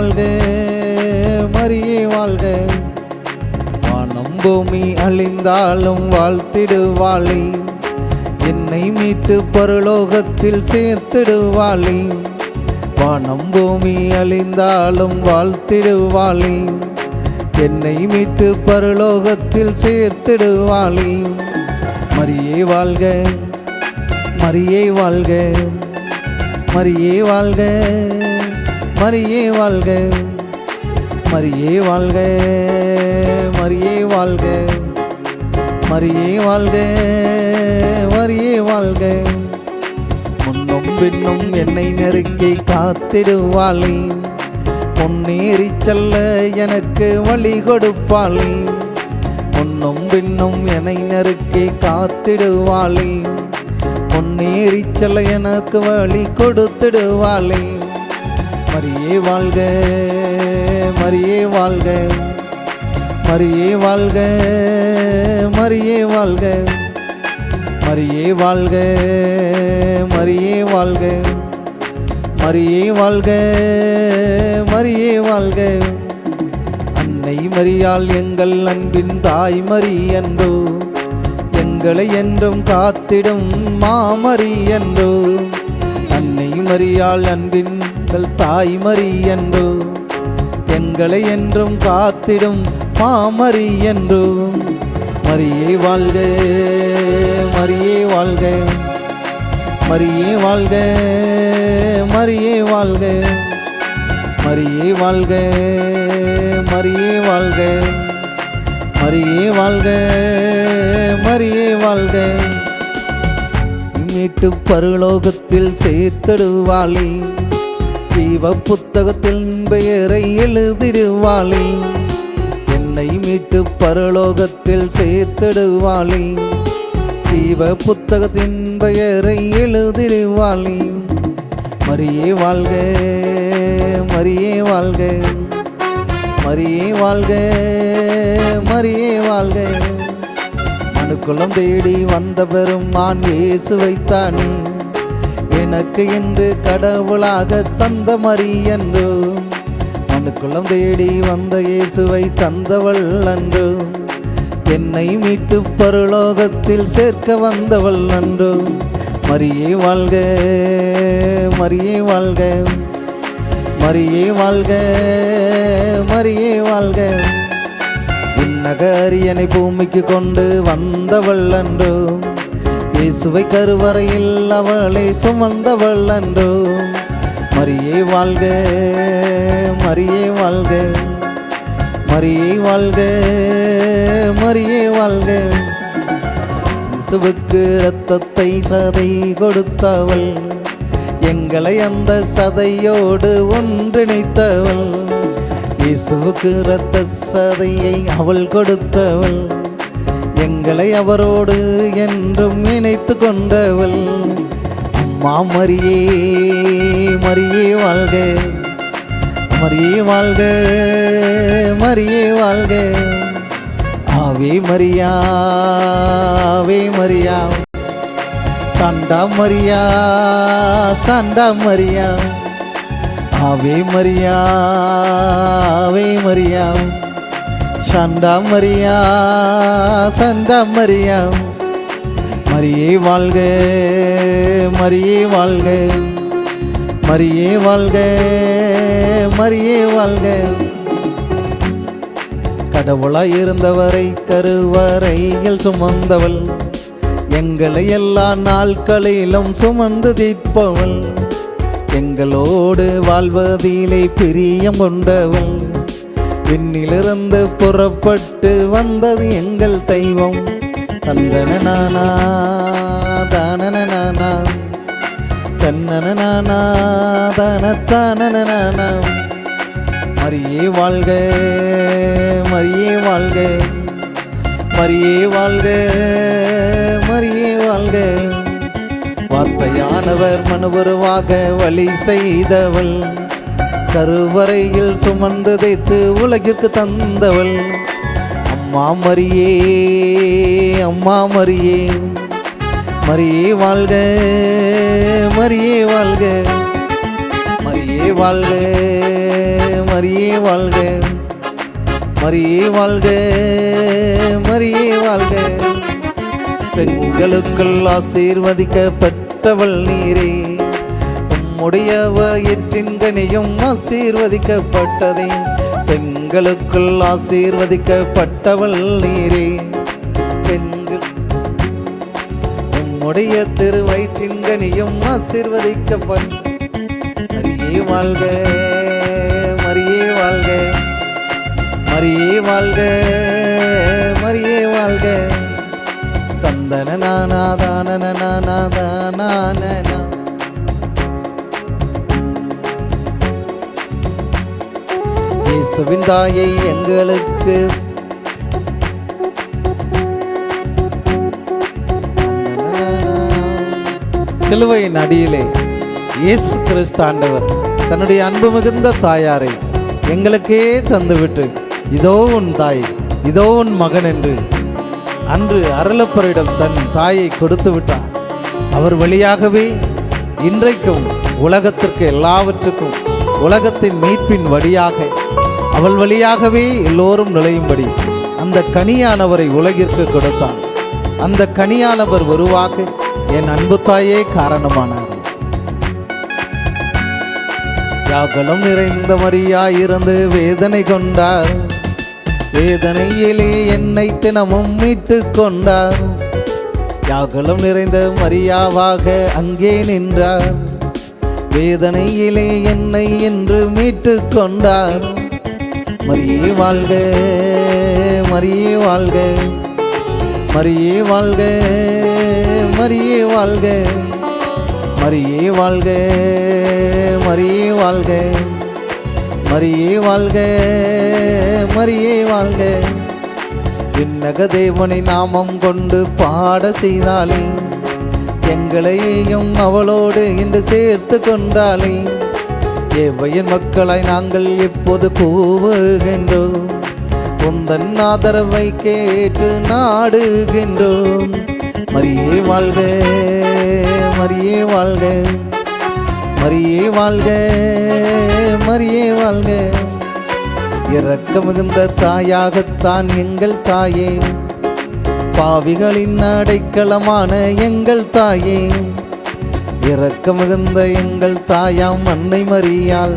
வாழ்க மரியே வாழ்க. வானம் பூமி அழிந்தாலும் வாழ்த்திடுவாளி. என்னை மீட்டு பரலோகத்தில் சேர்த்திடுவாளி. வானம் பூமி அழிந்தாலும் வாழ்த்திடுவாளி. என்னை மீட்டு பரலோகத்தில் சேர்த்திடுவாளி. மரியே வாழ்க மரியே வாழ்க மரியே வாழ்க. மரியே வாழ்க மரியே வாழ்க மரியே வாழ்க மரியே வாழ்க மரியே வாழ்க. முன்னும் பின்னும் என்னை நெருக்கி காத்திடுவாளே பொன்னேறி செல்ல எனக்கு வழி கொடுப்பாளே. முன்னும் பின்னும் என்னை நெருக்கி காத்திடுவாளே பொன்னேறி செல்ல எனக்கு வழி கொடுத்திடுவாளே. மரியே வாழ்க மரியே வாழ்க. மரியே வாழ்க மரியே வாழ்க. மரியே வாழ்க மரியே வாழ்க. மரியே வாழ்க மரியே வாழ்க. அன்னை மரியால் எங்கள் அன்பின் தாய் மரி என்றோ எங்களை என்றும் காத்திடும் மாமரி என்றோ அன்னை மரியால் அன்பின் எங்கள் தாய் மரி என்றோ எங்களை என்றும் காத்திடும் மாமரி என்றோ. மரியே வாழ்க மரியே வாழ்க மரியே வாழ்க மரியே வாழ்க. மரியே வாழ்க மரியே வாழ்க மரியே வாழ்க மரியே வாழ்க. மீட்டு பரலோகத்தில் சேர்த்தடுவாளே. ஜீவ புத்தகத்தில் பெயரை எழுதிடுவாளே. என்னை மீட்டு பரலோகத்தில் சேர்த்திடுவாளே. ஜீவ புத்தகத்தின் பெயரை எழுதிடுவாளே. மரியே வாழ்க மரியே வாழ்க மரியே வாழ்க மரியே வாழ்க. மனுக்குளம் தேடி வந்த பெரும் இயேசு வைத்தானே எனக்கு என்று கடவுளாக தந்த மரியன்று மனுக்குளம் தேடி வந்த இயேசுவை தந்தவள் அன்று என்னை மீட்டு பரலோகத்தில் சேர்க்க வந்தவள் அன்று மரியே வாழ்க மரியே வாழ்க மரியே வாழ்க மரியே வாழ்க. விண்ணகரியனை பூமிக்கு கொண்டு வந்தவள் அன்று இயேசுவை கருவறையில் அவளை சுமந்தவள் அன்றோ. மரியே வாழ்க மரியே வாழ்க மரியே வாழ்க மரியே வாழ்க. இயேசுவுக்கு இரத்தத்தை சதை கொடுத்தவள் எங்களை அந்த சதையோடு ஒன்றிணைத்தவள். இயேசுவுக்கு இரத்த சதையை அவள் கொடுத்தவள். எங்களை அவரோடு என்றும் நினைத்து கொண்டவள். அம்மா மரியே மரியே வாழ்க. மரியே வாழ்க மரியே வாழ்க. ஆவே மரியா ஆவே மரியா. சண்டா மரியா சண்டா மரியா. ஆவே மரியா ஆவே மரியா. சண்டா மரியா சண்டா மரியா. மரியே வாழ்க மரியே வாழ்க. மரியே வாழ்க மரியே வாழ்க. கடவுளாய் இருந்தவரை கருவறையில் சுமந்தவள். எங்களை எல்லா நாட்களிலும் சுமந்து தீர்ப்பவள். எங்களோடு வாழ்வதிலே பிரியம் கொண்டவள். விண்ணிலிருந்து புறப்பட்டு வந்தது எங்கள் தெய்வம். தந்தன நானா தானன நானா தனத்தானன மரியே வாழ்க மரியே வாழ்க மரியே வாழ்க மரியே வாழ்க. வார்த்தையானவர் மனுபருவாக வழி செய்தவள். கருவறையில் சுமந்து தைத்து உலகிற்கு தந்தவள். அம்மா மரியே அம்மா மரியே. மரியே வாழ்க மரியே வாழ்க. மரியே வாழ்க மரியே வாழ்க. மரியே வாழ்க மரியே வாழ்க. பெண்களுக்குள் ஆசீர்வதிக்கப்பட்டவள் நீரே. உம்முடைய வயிற்றின் ஆசீர்வதிக்கப்பட்டதே. பெண்களுக்குள் ஆசீர்வதிக்கப்பட்டவள் நீரே. பெண்கள் உம்முடைய திருவயிற்றின்கனியும் ஆசீர்வதிக்கப்பட்ட மரியே வாழ்க மரியே வாழ்க மரியே வாழ்க மரியே வாழ்க. தந்தன நானா தானன நானா தானானா இயேசுவின் எங்களுக்கு. சிலுவையின் அடியிலே இயேசு கிறிஸ்து ஆண்டவர் தன்னுடைய அன்பு மிகுந்த தாயாரை எங்களுக்கே தந்துவிட்டு இதோ உன் தாய் இதோ உன் மகன் என்று அன்று அருளப்பரிடம் தன் தாயை கொடுத்து விட்டார். அவர் வழியாகவே இன்றைக்கும் உலகத்திற்கு எல்லாவற்றுக்கும் உலகத்தின் மீட்பின் வழியாக அவள் வழியாகவே எல்லோரும் நுழையும்படி அந்த கனியானவரை உலகிற்கு கொடுத்தான். அந்த கனியானவர் உருவாக என் அன்பு தாயே காரணமானார். யாகலம் நிறைந்த மரியாயிருந்து வேதனை கொண்டார். வேதனையிலே என்னை தினமும் மீட்டு கொண்டார். யாகலம் நிறைந்த மரியாவாக அங்கே நின்றார். வேதனையிலே என்னை என்று மீட்டு கொண்டார். மரியே வாழ்க மரியே வாழ்க. மரியே வாழ்க மரியே வாழ்க. மரியே வாழ்க மரியே வாழ்க. மரியே வாழ்க மரியே வாழ்க. விண்ணக தேவனை நாமம் கொண்டு பாட செய்தாலே எங்களையும் அவளோடு இன்று சேர்த்து கொண்டாலே எவையின் மக்களாய் நாங்கள் எப்போது கூவுகின்றோம்? உந்தன் ஆதரவை கேட்டு நாடுகின்றோம். மரியே வாழ்க மரியே வாழ்க மரியே வாழ்க மரியே வாழ்க. இறக்க மிகுந்த தாயாகத்தான் எங்கள் தாயே. பாவிகளின் அடைக்கலமான எங்கள் தாயே. இறக்க மிகுந்த எங்கள் தாயாம் அன்னை மறியாள்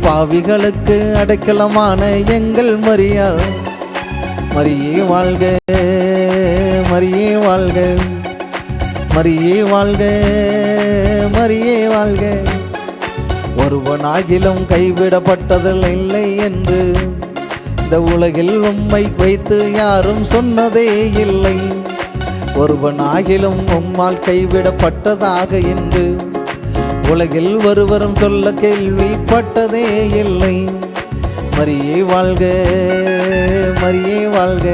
பாவிகளுக்கு அடைக்கலமான எங்கள் மறியாள் மரியே வாழ்க மரியே வாழ்க மரியே வாழ்க மரியே வாழ்க. ஒருவனாகிலும் கைவிடப்பட்டதில் இல்லை என்று இந்த உலகில் உண்மை வைத்து யாரும் சொன்னதே இல்லை. ஒருவனாகிலும் உம்மால் கைவிடப்பட்டதாக என்று உலகில் ஒருவரும் சொல்ல கேள்விப்பட்டதே இல்லை. மரியே வாழ்க மரியே வாழ்க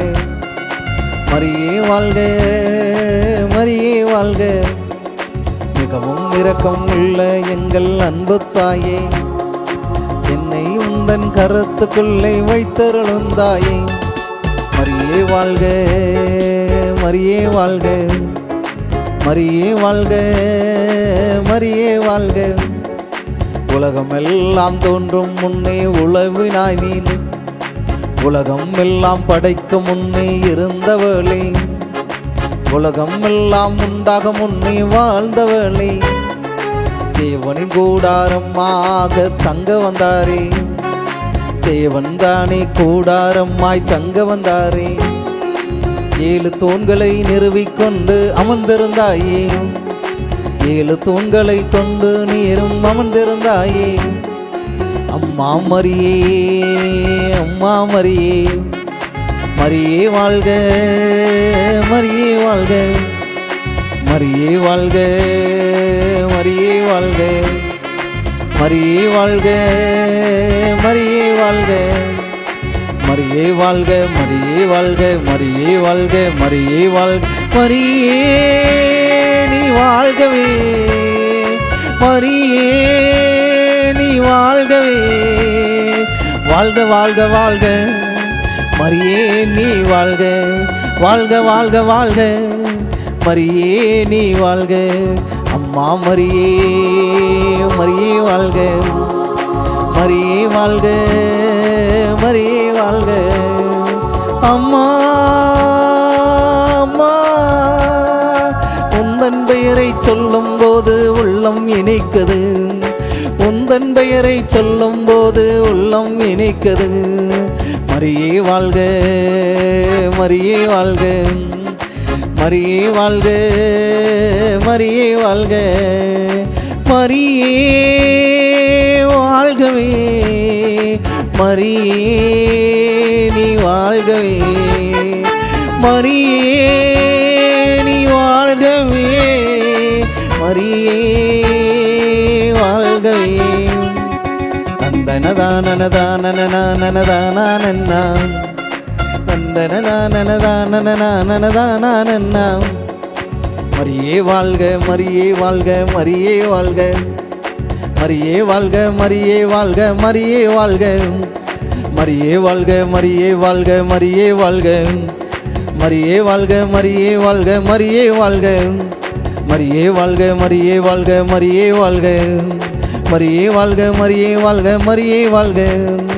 மரியே வாழ்க மரியே வாழ்க. மிகவும் இரக்கம் உள்ள எங்கள் அன்பு தாயே என்னை உந்தன் கருத்துக்குள்ளே வைத்தருளுந்தாயே மரியே வாழ்க மரியே வாழ்க. மரியே வாழ்க மரியே வாழ்க. உலகம் எல்லாம் தோன்றும் முன்னே உழவினாய் நீ உலகம் எல்லாம் படைக்கும் முன்னே இருந்தவளே. உலகம் எல்லாம் உண்டாக முன்னே வாழ்ந்தவளே. தேவனின் கூடாரமாக தங்க வந்தாரே. தேவன் தானே கூடாரமாய் தங்க வந்தாரே. ஏழு தூண்களை நிறுவிக்கொண்டு அமர்ந்திருந்தாயே ஏழு தூண்களை கொண்டு நீரும் அமர்ந்திருந்தாயே அம்மா மரியே அம்மா மரியே. மரியே வாழ்க மரியே வாழ்க. மரியே வாழ்க மரியே வாழ்க. மரியே வாழ்க மரியே வாழ்க. மரியே வாழ்க மரியே வாழ்க மரியே வாழ்க மரியே வாழ்க. மரியே நீ வாழ்கவே. மரியே நீ வாழ்கவே. வாழ்க வாழ்க வாழ்க. மரியே நீ வாழ்க. வாழ்க வாழ்க வாழ்க. மரியே நீ வாழ்க. மாமரியே மரியே மரியே வாழ்க. மரியே வாழ்க மரியே வாழ்க. அம்மா அம்மா உந்தன் பெயரை சொல்லும் போது உள்ளம் இணைக்குது. உந்தன் பெயரை சொல்லும் போது உள்ளம் இணைக்குது. மரியே வாழ்க மரியே வாழ்க. மரியே வாழ்க மரியே வாழ்க மரியே வாழ்கவே மரியே நீ வாழ்கவே மரியே நீ வாழ்கவே மரியே வாழ்கவே. தந்தனதானனதானனதானனதானன்னா தந்தனதானனதானனதானனதானன்னா மரியே வாழ்க மரியே வாழ்க மரியே வாழ்க மரியே வாழ்க மரியே வாழ்க மரியே வாழ்க மரியே வாழ்க மரியே வாழ்க மரியே வாழ்க மரியே வாழ்க மரியே வாழ்க மரியே வாழ்க மரியே வாழ்க மரியே வாழ்க மரியே வாழ்க மரியே வாழ்க மரியே வாழ்க மரியே வாழ்க